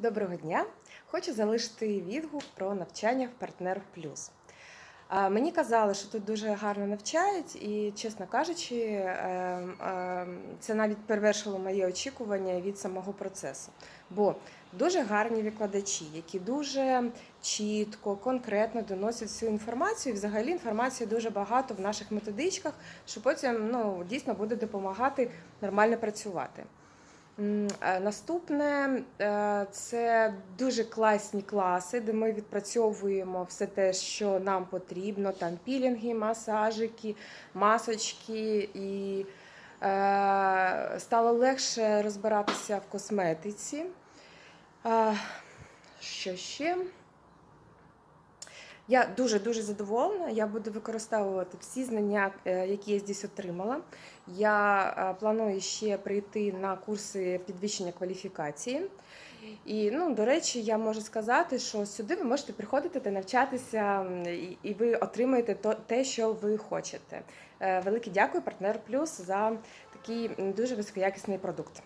Доброго дня! Хочу залишити відгук про навчання в Партнер Плюс. Мені казали, що тут дуже гарно навчають, і, чесно кажучи, е, е, це навіть перевершило моє очікування від самого процесу. Бо дуже гарні викладачі, які дуже чітко, конкретно доносять всю інформацію. І взагалі інформації дуже багато в наших методичках, що потім ну, дійсно буде допомагати нормально працювати. Е, Наступне е, це дуже класні класи, де ми відпрацьовуємо все те, що нам потрібно: там пілінги, масажики, масочки, і е, стало легше розбиратися в косметиці. Що ще? Я дуже дуже задоволена. Я буду використовувати всі знання, е, які я здесь отримала. Я е, планую ще прийти на курси підвищення кваліфікації. І, ну, до речі, я можу сказати, що сюди ви можете приходити та навчатися, і- ви отримаєте те, що ви хочете. Е, Велике дякую, партнер Плюс, за такий дуже високоякісний продукт.